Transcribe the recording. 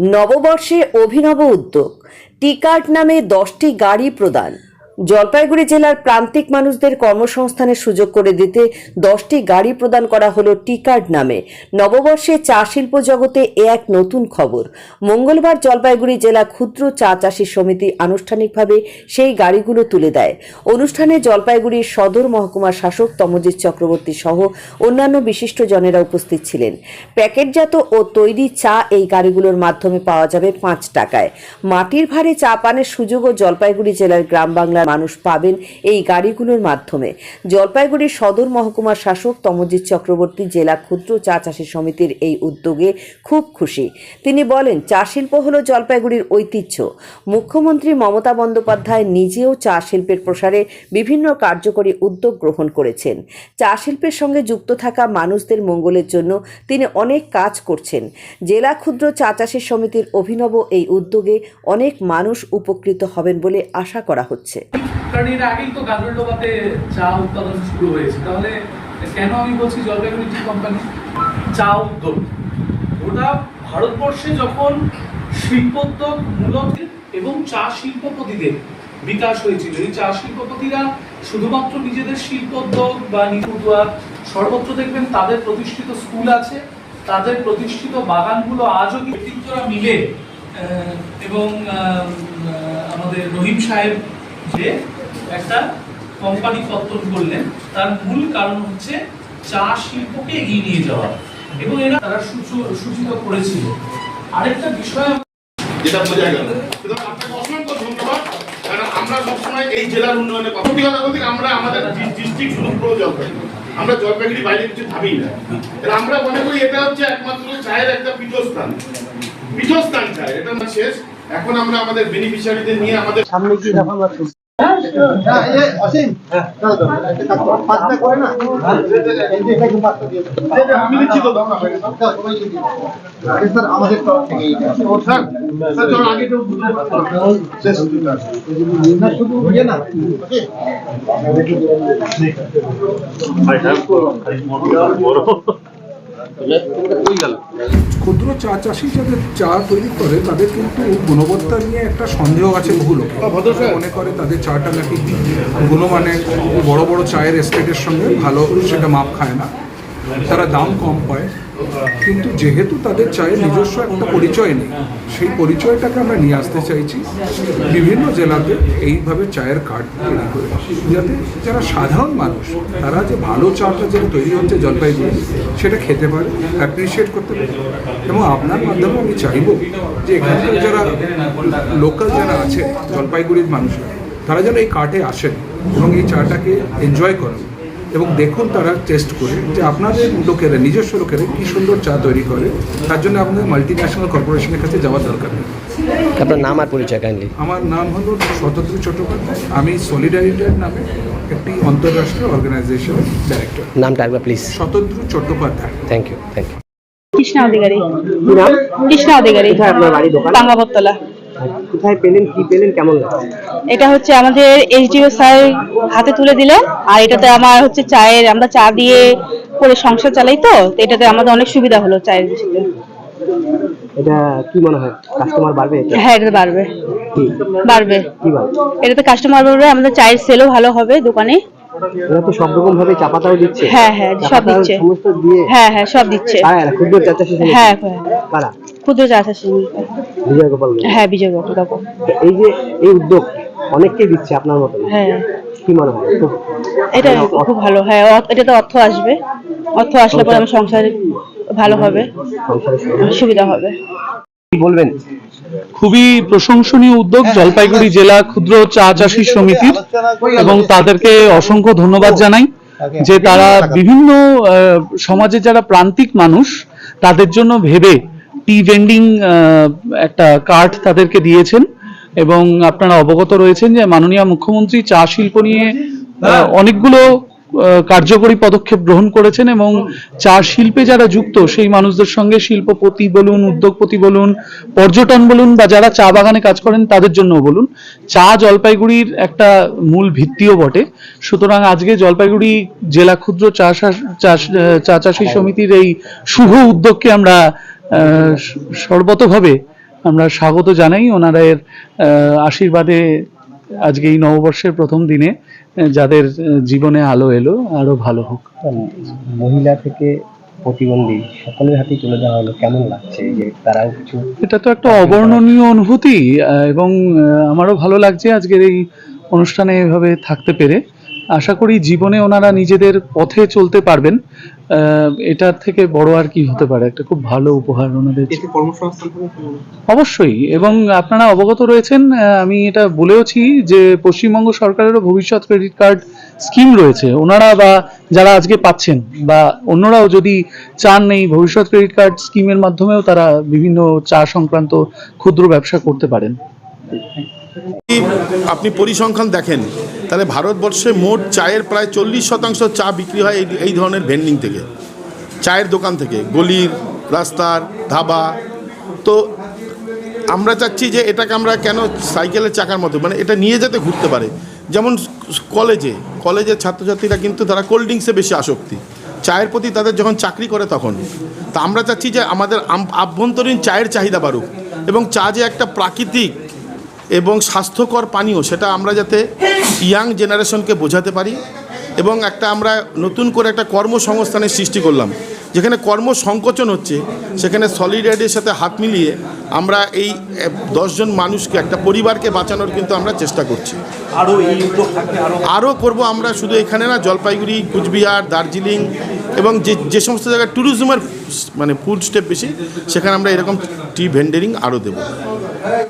নববর্ষে অভিনব উদ্যোগ। টিকার্ট নামে দশটি গাড়ি প্রদান। জলপাইগুড়ি জেলার প্রান্তিক মানুষদের কর্মসংস্থানের সুযোগ করে দিতে দশটি গাড়ি প্রদান করা হলো টিকার্ড নামে। নববর্ষে চা শিল্প জগতে এ এক নতুন খবর। মঙ্গলবার জলপাইগুড়ি জেলা ক্ষুদ্র চা চাষী সমিতি আনুষ্ঠানিকভাবে সেই গাড়িগুলো তুলে দেয়। অনুষ্ঠানে জলপাইগুড়ির সদর মহকুমার শাসক তমজিৎ চক্রবর্তী সহ অন্যান্য বিশিষ্ট জনেরা উপস্থিত ছিলেন। প্যাকেটজাত ও তৈরি চা এই গাড়িগুলোর মাধ্যমে পাওয়া যাবে পাঁচ টাকায়। মাটির ভারে চা পানের সুযোগও জলপাইগুড়ি জেলার গ্রাম বাংলার মানুষ পাবেন এই গাড়িগুলোর মাধ্যমে। জলপাইগুড়ির সদর মহকুমার শাসক তমজিৎ চক্রবর্তী জেলা ক্ষুদ্র চা চাষী সমিতির এই উদ্যোগে খুব খুশি। তিনি বলেন, চা শিল্প হল জলপাইগুড়ির ঐতিহ্য। মুখ্যমন্ত্রী মমতা বন্দ্যোপাধ্যায় নিজেও চা শিল্পের প্রসারে বিভিন্ন কার্যকরী উদ্যোগ গ্রহণ করেছেন। চা শিল্পের সঙ্গে যুক্ত থাকা মানুষদের মঙ্গলের জন্য তিনি অনেক কাজ করছেন। জেলা ক্ষুদ্র চা চাষী সমিতির অভিনব এই উদ্যোগে অনেক মানুষ উপকৃত হবেন বলে আশা করা হচ্ছে। কারণ আগেই তো চা উৎপাদন শুরু হয়েছে। তাহলে কেন আমি বলছি জলপাইগুড়ি টি কোম্পানি চা উদ্যোগ। ভারতবর্ষে যখন শিল্পোদ্যোগ মূলত এবং চা শিল্পপতিদের বিকাশ হয়েছিল, এই চা শিল্পপতিরা শুধুমাত্র নিজেদের শিল্পোদ্যোগ বা নিপুয়ার সর্বত্র দেখবেন তাদের প্রতিষ্ঠিত স্কুল আছে, তাদের প্রতিষ্ঠিত বাগানগুলো আজও ব্যক্তিত্বরা মিলে এবং আমাদের রহিম সাহেব যে একটা কোম্পানি পত্তন করলেন তার মূল কারণ হচ্ছে চা শিল্পকে এগিয়ে নিয়ে যাওয়া। এবং এরা তারা সূচিত করেছিল। আরেকটা বিষয় যেটা বোঝা গেল। আপনাকে অসংখ্য ধন্যবাদ। কারণ আমরা সবসময় এই জেলার উন্নয়নে কথা বলতে আমরা আমাদের ডিস্ট্রিক্ট শুধু পুরো জলপাইগুড়ি আমরা জলপাইগুড়ি বাইরে কিছু ভাবি না। আমরা মনে করি এটা হচ্ছে একমাত্র চায়ের একটা পীঠস্থান। পীঠস্থান চায় এটা শেষ। এখন আমরা আমাদের বেনিফিশিয়ারিদের নিয়ে আমাদের সামনে কি দফা করো করে ভাই। আমাদের তরফ থেকে বুঝতে শেষ না শুধু ইয়ে না ওকে ক্ষুদ্র চা চাষি যাদের চা তৈরি করে তাদের কিন্তু গুণবত্তা নিয়ে একটা সন্দেহ আছে বহু লোক মনে করে তাদের চাটা নাকি গুণমানে বড় বড় চায়ের এস্টেটের সঙ্গে ভালো সেটা মাপ খায় না। তারা দাম কম পায়। কিন্তু যেহেতু তাদের চায়ের নিজস্ব একটা পরিচয় নেই, সেই পরিচয়টাকে আমরা নিয়ে আসতে চাইছি। বিভিন্ন জেলাতে এইভাবে চায়ের কার্ড তৈরি করে। যাতে যারা সাধারণ মানুষ, তারা যে ভালো চাটা যেটা তৈরি হচ্ছে জলপাইগুড়ি, সেটা খেতে পারে অ্যাপ্রিসিয়েট করতে পারে। এবং আপনার মাধ্যমে আমি চাইব যে এখানকার যারা লোকাল যারা আছে, জলপাইগুড়ির মানুষরা, তারা যেন এই কার্টে আসেন এবং এই চাটাকে এনজয় করেন। এবং দেখুন তারা টেস্ট করে যে আপনাদের লোকেরা নিজস্ব লোকেরা কী সুন্দর চা তৈরি করে তার জন্য আপনাদের মাল্টি ন্যাশনাল কর্পোরেশনের কাছে যাওয়ার দরকার। নেই আপনার নাম আর পরিচয় কাইন্ডলি আমার নাম হলো শতদ্রু চট্টোপাধ্যায়। আমি সলিডারিটির নামে একটি আন্তর্রাষ্ট্রীয় অর্গানাইজেশন ডাইরেক্টর নামটা একবার please Shatadru Chattopadhyay. Thank you thank you Krishna Adhikari. Krishna Adhikari. আপনার বাড়ি দোকান? বাঙ্গাবতলা কোথায় পেলেন কি পেলেন কেমন এটা হচ্ছে আমাদের এইচডিও স্যার হাতে তুলে আর এটাতে আমার হচ্ছে চায়ের আমরা চা দিয়ে করে সংসার চালাই তো এটাতে আমাদের অনেক সুবিধা হলো চায়ের এটা কি মনে হয়? কাস্টমার বাড়বে? হ্যাঁ এটাতে বাড়বে। বাড়বে। এটাতে কাস্টমার বাড়বে আমাদের চায়ের সেলও ভালো হবে দোকানে। ওরা তো সব রকম ভাবে চা পাতাও দিচ্ছে। হ্যাঁ হ্যাঁ সব দিচ্ছে। সমস্ত দিয়ে হ্যাঁ হ্যাঁ সব দিচ্ছে। কারা এরা? ক্ষুদ্র চা চাষি হ্যাঁ হ্যাঁ কারা? ক্ষুদ্র চা চাষি বিজয় গোপাল হ্যাঁ বিজয় কাকু এই যে এই উদ্যোগ অনেককে দিচ্ছে আপনার মতো হ্যাঁ। কি মনে হয়? এটা খুব ভালো। হ্যাঁ এটাতে অর্থ আসবে। অর্থ আসলে পরে আমার সংসার ভালো হবে। সুবিধা হবে। কি বলবেন? খুবই প্রশংসনীয় উদ্যোগ জলপাইগুড়ি জেলা ক্ষুদ্র চা চাষী সমিতির এবং তাদেরকে অসংখ্য ধন্যবাদ জানাই যে তারা বিভিন্ন সমাজে যারা প্রান্তিক মানুষ তাদের জন্য ভেবে টি ভেন্ডিং একটা কার্ড তাদেরকে দিয়েছেন এবং আপনারা অবগত রয়েছেন যে মাননীয় মুখ্যমন্ত্রী চা শিল্প নিয়ে অনেকগুলো কার্যকরী পদক্ষেপ গ্রহণ করেছেন এবং চা শিল্পে যারা যুক্ত, সেই মানুষদের সঙ্গে শিল্পপতি বলুন, উদ্যোগপতি বলুন, পর্যটন বলুন বা যারা চা বাগানে কাজ করেন তাদের জন্য বলুন, চা জলপাইগুড়ির একটা মূল ভিত্তিও বটে। সুতরাং আজকে জলপাইগুড়ি জেলা ক্ষুদ্র চা চা চাষী সমিতির এই শুভ উদ্যোগকে আমরা সর্বতভাবে আমরা স্বাগত জানাই। ওনারা এর আশীর্বাদে আজকে এই নববর্ষের প্রথম দিনে যাদের জীবনে আলো এলো আরও ভালো হোক। মহিলা থেকে প্রতিবন্ধী সকলের হাতেই তুলে দেওয়া হলো কেমন লাগছে যে তারাও কিছু? এটা তো একটা অবর্ণনীয় অনুভূতি এবং আমারও ভালো লাগছে আজকের এই অনুষ্ঠানে এভাবে থাকতে পেরে। আশা করি জীবনে ওনারা নিজেদের পথে চলতে পারবেন। এটার থেকে বড় আর কি হতে পারে? একটা খুব ভালো উপহার ওনাদের। অবশ্যই এবং আপনারা অবগত রয়েছেন আমি এটা বলেওছি যে পশ্চিমবঙ্গ সরকারেরও ভবিষ্যৎ ক্রেডিট কার্ড স্কিম রয়েছে। ওনারা বা যারা আজকে পাচ্ছেন বা অন্যরাও যদি চান এই ভবিষ্যৎ ক্রেডিট কার্ড স্কিমের মাধ্যমেও তারা বিভিন্ন চা সংক্রান্ত ক্ষুদ্র ব্যবসা করতে পারেন। আপনি পরিসংখ্যান দেখেন। তাহলে ভারতবর্ষে মোট চায়ের প্রায় চল্লিশ শতাংশ চা বিক্রি হয় এই এই ধরনের ভেন্ডিং থেকে, চায়ের দোকান থেকে, গলির, রাস্তার, ধাবা। তো আমরা চাচ্ছি যে এটাকে আমরা কেন সাইকেলের চাকার মতো মানে এটা নিয়ে যেতে ঘুরতে পারে। যেমন কলেজে, কলেজের ছাত্রছাত্রীরা কিন্তু তারা কোল্ড ড্রিঙ্কসে বেশি আসক্তি। চায়ের প্রতি তাদের যখন চাকরি করে তখন, তা আমরা চাচ্ছি যে আমাদের আভ্যন্তরীণ চায়ের চাহিদা বাড়ুক। এবং চা যে একটা প্রাকৃতিক এবং স্বাস্থ্যকর পানীয় সেটা আমরা যাতে ইয়াং জেনারেশনকে বোঝাতে পারি এবং একটা আমরা নতুন করে একটা কর্মসংস্থানের সৃষ্টি করলাম। যেখানে কর্ম সংকোচন হচ্ছে সেখানে সলিডারিটির সাথে হাত মিলিয়ে আমরা এই দশজন মানুষকে একটা পরিবারকে বাঁচানোর কিন্তু আমরা চেষ্টা করছি। আরও এই উদ্যোগ আরও করব আমরা শুধু এখানে না জলপাইগুড়ি কুচবিহার দার্জিলিং এবং যে যে সমস্ত জায়গায় ট্যুরিজমের মানে ফুড স্টেপ বেশি সেখানে আমরা এরকম টি ভেন্ডারিং আরও দেবো।